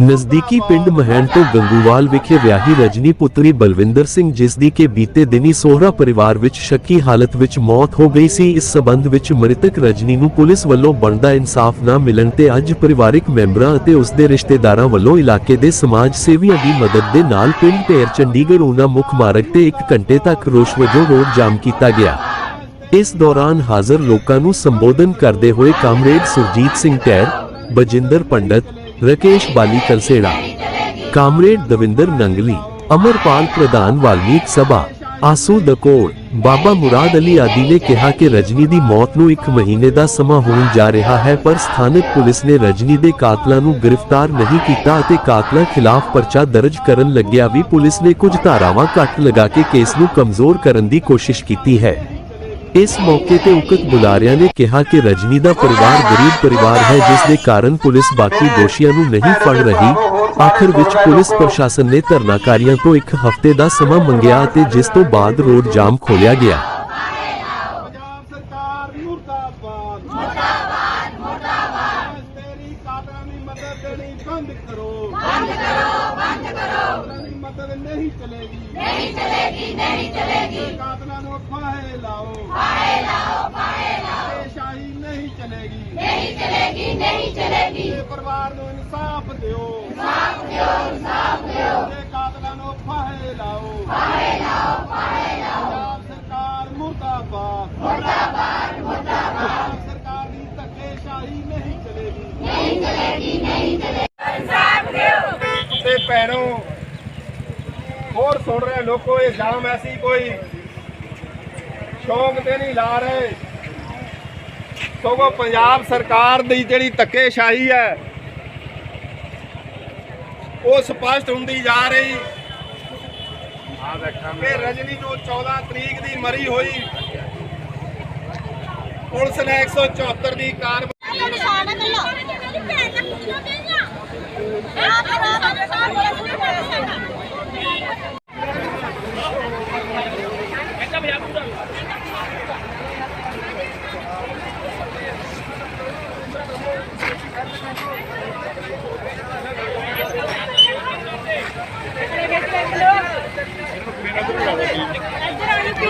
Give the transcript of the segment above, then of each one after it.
ਨਜ਼ਦੀਕੀ ਪਿੰਡ ਮਹਿਣ ਤੋਂ ਗੰਗੂਵਾਲ ਵਿਖੇ ਵਿਆਹੀ ਰਜਨੀ ਪੁੱਤਰੀ ਬਲਵਿੰਦਰ ਸਿੰਘ, ਜਿਸ ਦੀ ਕਿ ਬੀਤੇ ਦਿਨੀ ਸੋਹਰਾ ਪਰਿਵਾਰ ਵਿੱਚ ਸ਼ੱਕੀ ਹਾਲਤ ਵਿੱਚ ਮੌਤ ਹੋ ਗਈ ਸੀ, ਇਸ ਸਬੰਧ ਵਿੱਚ ਮ੍ਰਿਤਕ ਰਜਨੀ ਨੂੰ ਪੁਲਿਸ ਵੱਲੋਂ ਬਣਦਾ ਇਨਸਾਫ ਨਾ ਮਿਲਣ ਤੇ ਅੱਜ ਪਰਿਵਾਰਕ ਮੈਂਬਰਾਂ ਅਤੇ ਉਸ ਦੇ ਰਿਸ਼ਤੇਦਾਰਾਂ ਵੱਲੋਂ ਇਲਾਕੇ ਦੇ ਸਮਾਜ ਸੇਵੀਆਂ ਦੀ ਮਦਦ ਦੇ ਨਾਲ ਪਿੰਡ ਢੇਰ ਚੰਡੀਗੜ੍ਹ ਉਨਾ ਮੁੱਖ ਮਾਰਗ ਤੇ 1 ਘੰਟੇ ਤੱਕ ਰੋਸ਼ ਵਜੋਂ ਰੋਡ ਜਾਮ ਕੀਤਾ ਗਿਆ। ਇਸ ਦੌਰਾਨ ਹਾਜ਼ਰ ਲੋਕਾਂ ਨੂੰ ਸੰਬੋਧਨ ਕਰਦੇ ਹੋਏ comrade Surjit Singh tyre Bajinder Pandit Rakesh Bali Karsera comrade Davinder Nangli, Amarpal ਪ੍ਰਧਾਨ ਵਾਲਮੀਕ ਸਭਾ, ਆਸੂ ਦਕੋੜ, ਬਾਬਾ ਮੁਰਾਦ ਅਲੀ ਆਦਿ ਨੇ ਕਿਹਾ ਕਿ ਰਜਨੀ ਦੀ ਮੌਤ ਨੂੰ ਇੱਕ ਮਹੀਨੇ ਦਾ ਸਮਾਂ ਹੋਣ ਜਾ ਰਿਹਾ ਹੈ, ਪਰ ਸਥਾਨਕ ਪੁਲਿਸ ਨੇ ਰਜਨੀ ਦੇ ਕਾਤਲਾਂ ਨੂੰ ਗ੍ਰਿਫਤਾਰ ਨਹੀਂ ਕੀਤਾ ਅਤੇ ਕਾਤਲਾਂ ਖਿਲਾਫ ਪਰਚਾ ਦਰਜ ਕਰਨ ਲੱਗਿਆ ਵੀ ਪੁਲਿਸ ਨੇ ਕੁਝ ਧਾਰਾਵਾਂ ਘੱਟ ਲਗਾ ਕੇ ਕੇਸ ਨੂੰ ਕਮਜ਼ੋਰ ਕਰਨ ਦੀ ਕੋਸ਼ਿਸ਼ ਕੀਤੀ ਹੈ। ਇਸ ਮੌਕੇ ਤੇ ਉਕਤ ਬੁਲਾਰਿਆਂ ਨੇ ਕਿਹਾ ਕਿ ਰਜਨੀ ਦਾ ਪਰਿਵਾਰ ਗਰੀਬ ਪਰਿਵਾਰ ਹੈ, ਜਿਸ ਦੇ ਕਾਰਨ ਪੁਲਿਸ ਬਾਕੀ ਦੋਸ਼ੀਆਂ ਨੂੰ ਨਹੀਂ ਫੜ ਰਹੀ। ਆਖਰ ਵਿੱਚ ਪੁਲਿਸ ਪ੍ਰਸ਼ਾਸਨ ਨੇ ਧਰਨਾਕਾਰੀਆਂ ਤੋਂ ਇੱਕ ਹਫ਼ਤੇ ਦਾ ਸਮਾਂ ਮੰਗਿਆ ਅਤੇ ਜਿਸ ਤੋਂ ਬਾਅਦ ਰੋਡ ਜਾਮ ਖੋਲਿਆ ਗਿਆ। ਬੰਦ ਕਰੋ ਬੰਦ ਕਰੋ ਬੰਦ ਕਰੋ ਮਦਦ ਨਹੀਂ ਚਲੇਗੀ। ਨਹੀਂ ਚਲੇਗੀ ਨਹੀਂ ਚਲੇਗੀ। ਕਾਤਲਾਂ ਨੂੰ ਫਾਹੇ ਲਾਓ। ਫਾਹੇ ਲਾਓ ਫਾਹੇ ਲਾਓ। ਸ਼ਾਹੀ ਨਹੀਂ ਚਲੇਗੀ। ਨਹੀਂ ਚਲੇਗੀ ਨਹੀਂ ਚਲੇਗੀ। ਇਹ ਪਰਿਵਾਰ ਨੂੰ ਇਨਸਾਫ ਦਿਓ। ਇਨਸਾਫ ਦਿਓ ਇਨਸਾਫ ਦਿਓ। ਇਹ ਕਾਤਲਾਂ ਨੂੰ ਫਾਹੇ ਲਾਓ। ਫਾਹੇ ਲਾਓ ਫਾਹੇ ਲਾਓ ਪੰਜਾਬ ਸਰਕਾਰ ਮੁਰਦਾਬਾਦ ਮੁਰਦਾਬਾਦ ਮੁਰਦਾਬਾਦ ਸਰਕਾਰ ਦੀ ਧੱਕੇਸ਼ਾਹੀ ਨਹੀਂ ਚਲੇਗੀ ਨਹੀਂ ਚਲੇਗੀ ਨਹੀਂ ਚਲੇਗੀ ਇਨਸਾਫ ਦਿਓ ਤੇ ਭੈਣੋ ਹੋਰ ਸੁਣ ਰਹੇ ਲੋਕੋ ਇਹ ਜਾਮ ਐਸੀ ਕੋਈ ਸ਼ੌਂਕ ਤੇ ਨਹੀਂ ਲਾ ਰਹੇ। ਸਗੋਂ ਪੰਜਾਬ ਸਰਕਾਰ ਦੀ ਜਿਹੜੀ ਧੱਕੇਸ਼ਾਹੀ ਹੈ ਉਹ ਸਪਸ਼ਟ ਹੁੰਦੀ ਜਾ ਰਹੀ। ਕਿ ਰਜਨੀ ਨੂੰ 14 ਤਰੀਕ ਦੀ ਮਰੀ ਹੋਈ ਪੁਲਿਸ ਨੇ 174 ਦੀ ਕਾਰਵਾਈ ਨਿਸ਼ਾਨ ਕੱਲਾ ਮੇਰੀ ਭੈਣ ਦਾ ਕਿਲੋ ਦੇਗਾ ਆਪ ਰਾਤ ਦੇ ਸਾਹ ਬੋਲੇ ਸੁਣੇ ਪੈਸੇ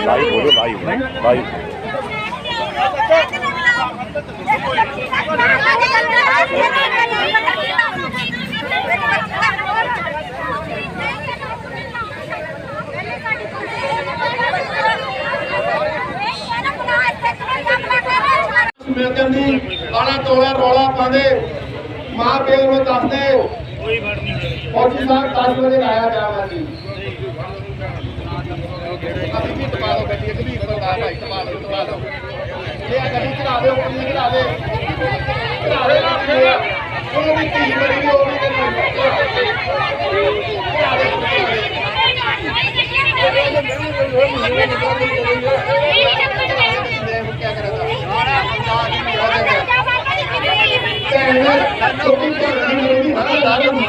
ਲਾਈਵ ਹੋ ਲਾਈਵ। ਲਾਈਵ। ਮਿਲ ਜਾਂਦੀ ਆਲਾ ਤੋਲਾ ਰੌਲਾ ਪਾਉਂਦੇ ਮਾਂ ਪਿਓ ਨੂੰ ਦੱਸਦੇ। ਕੋਈ ਫੜ ਨਹੀਂ ਫੌਜੀ ਸਾਹਿਬ 10 ਵਜੇ ਆਇਆ ਜਾਵਾ ਜੀ। ਅਸੀਂ ਵੀ ਦਬਾ ਲਓ ਗੱਡੀ ਇੱਕ ਵੀ ਦਬਾ ਭਾਈ ਦਬਾ ਲਓ ਦਬਾ ਲਓ ਇਹ ਆ ਗੱਡੀ ਚੜਾ ਦਿਓ ਕੁੜੀ ਚੜਾ ਦੇ ਚੜਾ ਦੇ ਨਾ ਕੀ ਉਹ ਵੀ ਧੀ ਮਰੀ ਉਹ ਵੀ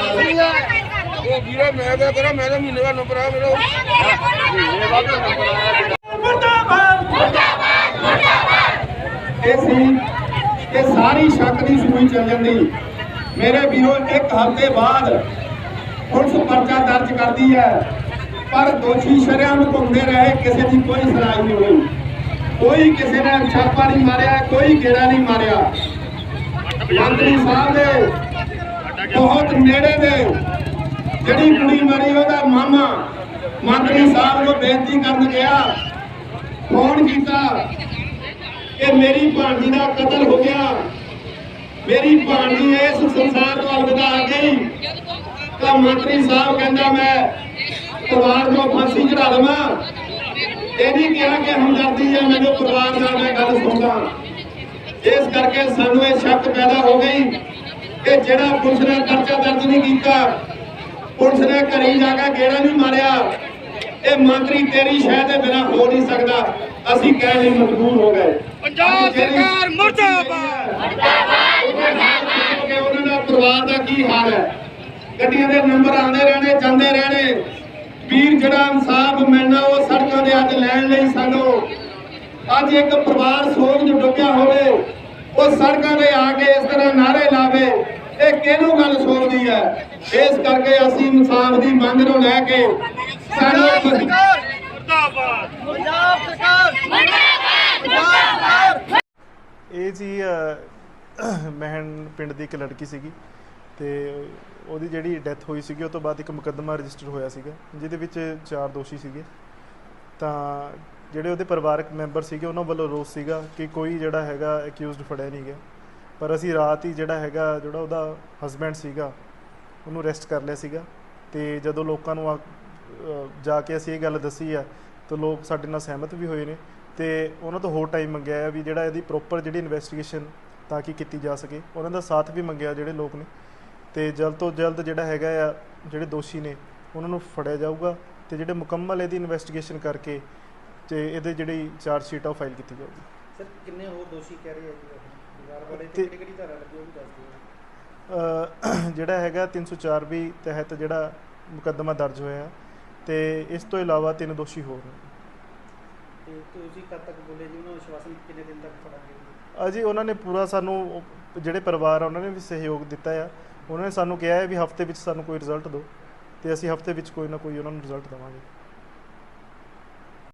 ਉਹ ਵੀਰੇ, ਮੈਂ ਕਿਆ ਕਰਾਂ ਮੈਂ ਤਾਂ ਮਹੀਨੇ ਦਾ ਨੰਬਰ ਆ, ਮੇਰਾ ਇਹ ਸੀ ਕਿ ਸਾਰੀ ਸ਼ੱਕ ਦੀ ਸੂਈ ਚੱਲ ਜਾਂਦੀ ਮੇਰੇ ਵੀਰੋ, ਇੱਕ ਹਫ਼ਤੇ ਬਾਅਦ ਪੁਲਿਸ ਪਰਚਾ ਦਰਜ ਕਰਦੀ ਹੈ। ਪਰ ਦੋਸ਼ੀ ਸ਼ਰਿਆਮ ਘੁੰਮਦੇ ਰਹੇ, ਕਿਸੇ ਦੀ ਕੋਈ ਸੁਣਾਈ ਨਹੀਂ ਹੋਈ। ਕੋਈ ਕਿਸੇ ਨੇ ਛਾਪਾ ਨਹੀਂ ਮਾਰਿਆ, ਕੋਈ ਗੇੜਾ ਨਹੀਂ ਮਾਰਿਆ। ਮੰਤਰੀ ਸਾਹਿਬ ਦੇ ਬਹੁਤ ਨੇੜੇ ਦੇ, ਜਿਹੜੀ ਕੁੜੀ ਮਰੀ ਉਹਦਾ ਮਾਮਾ ਮੰਤਰੀ ਸਾਹਿਬ ਨੂੰ ਬੇਨਤੀ ਕਰਨ ਗਿਆ, ਫੋਨ ਕੀਤਾ ਕਿ ਮੇਰੀ ਭਾਣਜੀ ਦਾ ਕਤਲ ਹੋ ਗਿਆ। ਮੇਰੀ ਭਾਣਜੀ ਇਸ ਸੰਸਾਰ ਤੋਂ ਅਲਵਿਦਾ ਆ ਗਈ। ਤਾਂ ਮੰਤਰੀ ਸਾਹਿਬ ਕਹਿੰਦਾ ਮੈਂ ਪਰਿਵਾਰ ਨੂੰ ਫਾਂਸੀ ਚੜਾ ਲਵਾਂ ਇਹ ਨਹੀਂ ਕਿਹਾ ਕਿ ਹਮਦਰਦੀ ਹੈ, ਮੈਨੂੰ ਪਰਿਵਾਰ ਨਾਲ ਮੈਂ ਗੱਲ ਸੁਣਦਾ। ਇਸ ਕਰਕੇ ਸਾਨੂੰ ਇਹ ਸ਼ੱਕ ਪੈਦਾ ਹੋ ਗਈ ਕਿ ਜਿਹੜਾ ਪੁਲਿਸ ਨੇ ਪਰਚਾ ਦਰਜ ਨਹੀਂ ਕੀਤਾ, ਪੁਲਿਸ ਨੇ ਘਰੇ ਜਾ ਕੇ ਗੇੜਾ ਨਹੀਂ ਮਾਰਿਆ। ਇਹ ਮੰਤਰੀ ਤੇਰੀ ਸ਼ਹਿ ਦੇ ਬਿਨਾ ਹੋ ਨਹੀਂ ਸਕਦਾ। ਅਸੀਂ ਕਹਿਣ ਲਈ ਮਜਬੂਰ ਹੋ ਗਏ। ਪੰਜਾਬ ਸਰਕਾਰ ਮੁਰਦਾਬਾਦ। ਮੁਰਦਾਬਾਦ। ਉਹਨਾਂ ਦਾ ਪਰਿਵਾਰ ਦਾ ਕੀ ਹਾਲ ਹੈ? ਗੱਡੀਆਂ ਦੇ ਨੰਬਰ ਆਉਂਦੇ ਰਹਿਣੇ ਜਾਂਦੇ ਰਹਿਣੇ। ਵੀਰ ਜਿਹੜਾ ਇਨਸਾਫ ਮਿਲਣਾ ਉਹ ਸੜਕਾਂ ਦੇ ਅੱਜ ਲੈਣ ਲਈ ਸਾਨੂੰ। ਅੱਜ ਇੱਕ ਪਰਿਵਾਰ ਸੋਗ ਚ ਡੁੱਬਿਆ ਹੋਵੇ ਉਹ ਸੜਕਾਂ ਤੇ ਆ ਕੇ ਇਸ ਤਰ੍ਹਾਂ ਨਾਰੇ ਲਾਵੇ ਇਹ ਕਿਹਨੂੰ ਗੱਲ ਸੋਚਦੀ ਹੈ? ਇਸ ਕਰਕੇ ਅਸੀਂ ਇਨਸਾਫ ਦੀ ਮੰਗ ਨੂੰ ਲੈ ਕੇ ਸਾਨੂੰ ਇਹ ਜੀ ਮਹਿਣ ਪਿੰਡ ਦੀ ਇੱਕ ਲੜਕੀ ਸੀਗੀ ਤੇ ਉਹਦੀ ਜਿਹੜੀ ਡੈਥ ਹੋਈ ਸੀਗੀ ਉਹ ਤੋਂ ਬਾਅਦ ਇੱਕ ਮੁਕੱਦਮਾ ਰਜਿਸਟਰ ਹੋਇਆ ਸੀਗਾ ਜਿਹਦੇ ਵਿੱਚ ਚਾਰ ਦੋਸ਼ੀ ਸੀਗੇ। ਤਾਂ ਜਿਹੜੇ ਉਹਦੇ ਪਰਿਵਾਰਕ ਮੈਂਬਰ ਸੀਗੇ ਉਹਨਾਂ ਵੱਲੋਂ ਰੋਸ ਸੀਗਾ ਕਿ ਕੋਈ ਜਿਹੜਾ ਹੈਗਾ ਅਕਿਊਜ਼ਡ ਫੜਿਆ ਨਹੀਂ ਗਿਆ। ਪਰ ਅਸੀਂ ਰਾਤ ਹੀ ਜਿਹੜਾ ਹੈਗਾ ਜਿਹੜਾ ਉਹਦਾ ਹਸਬੈਂਡ ਸੀਗਾ ਉਹਨੂੰ ਅਰੈਸਟ ਕਰ ਲਿਆ ਸੀਗਾ। ਤੇ ਜਦੋਂ ਲੋਕਾਂ ਨੂੰ ਜਾ ਕੇ ਅਸੀਂ ਇਹ ਗੱਲ ਦੱਸੀ ਆ ਤਾਂ ਲੋਕ ਸਾਡੇ ਨਾਲ ਸਹਿਮਤ ਵੀ ਹੋਏ ਨੇ ਤੇ ਉਹਨਾਂ ਤੋਂ ਹੋਰ ਟਾਈਮ ਮੰਗਿਆ ਹੈ ਵੀ ਜਿਹੜਾ ਇਹਦੀ ਪ੍ਰੋਪਰ ਜਿਹੜੀ ਇਨਵੈਸਟੀਗੇਸ਼ਨ ਤਾਂ ਕਿ ਕੀਤੀ ਜਾ ਸਕੇ ਉਹਨਾਂ ਦਾ ਸਾਥ ਵੀ ਮੰਗਿਆ ਜਿਹੜੇ ਲੋਕ ਨੇ ਤੇ ਜਲਦ ਤੋਂ ਜਲਦ ਜਿਹੜਾ ਹੈਗਾ ਆ ਜਿਹੜੇ ਦੋਸ਼ੀ ਨੇ ਉਹਨਾਂ ਨੂੰ ਫੜਿਆ ਜਾਊਗਾ ਤੇ ਜਿਹੜੇ ਮੁਕੰਮਲ ਇਹਦੀ ਇਨਵੈਸਟੀਗੇਸ਼ਨ ਕਰਕੇ ਤੇ ਇਹਦੇ ਜਿਹੜੀ ਚਾਰਜ ਸ਼ੀਟ ਆ ਫਾਈਲ ਕੀਤੀ ਜਾਊਗੀ। ਸਰ ਕਿੰਨੇ ਹੋਰ ਦੋਸ਼ੀ ਕਹਿ ਰਹੇ ਆ ਜੀ ਪਰਿਵਾਰ ਵਾਲੇ ਤੇ ਕਿਹੜੀ ਕਿਹੜੀ ਧਾਰਾ ਲੱਗੀ ਉਹ ਵੀ ਦੱਸ ਦਿਓ। ਜਿਹੜਾ ਹੈਗਾ 304 ਵੀ ਤਹਿਤ ਜਿਹੜਾ ਮੁਕੱਦਮਾ ਦਰਜ ਹੋਇਆ ਤੇ ਇਸ ਤੋਂ ਇਲਾਵਾ ਤਿੰਨ ਦੋਸ਼ੀ ਹੋਰ ਨੇ। ਤੇ ਤੁਸੀਂ ਕਦ ਤੱਕ ਬੋਲੇ ਜੀ? ਉਹਨਾਂ ਨੂੰ ਆਸ਼ਵਾਸਨ ਕਿੰਨੇ ਦਿਨ ਤੱਕ ਫੜਾਂਗੇ ਅਜੀ ਉਹਨਾਂ ਨੇ ਪੂਰਾ ਸਾਨੂੰ ਜਿਹੜੇ ਪਰਿਵਾਰ ਆ ਉਹਨਾਂ ਨੇ ਵੀ ਸਹਿਯੋਗ ਦਿੱਤਾ ਆ। ਉਹਨਾਂ ਨੇ ਸਾਨੂੰ ਕਿਹਾ ਹੈ ਵੀ ਹਫ਼ਤੇ ਵਿੱਚ ਸਾਨੂੰ ਕੋਈ ਰਿਜ਼ਲਟ ਦਿਓ ਤੇ ਅਸੀਂ ਹਫ਼ਤੇ ਵਿੱਚ ਕੋਈ ਨਾ ਕੋਈ ਉਹਨਾਂ ਨੂੰ ਰਿਜ਼ਲਟ ਦੇਵਾਂਗੇ।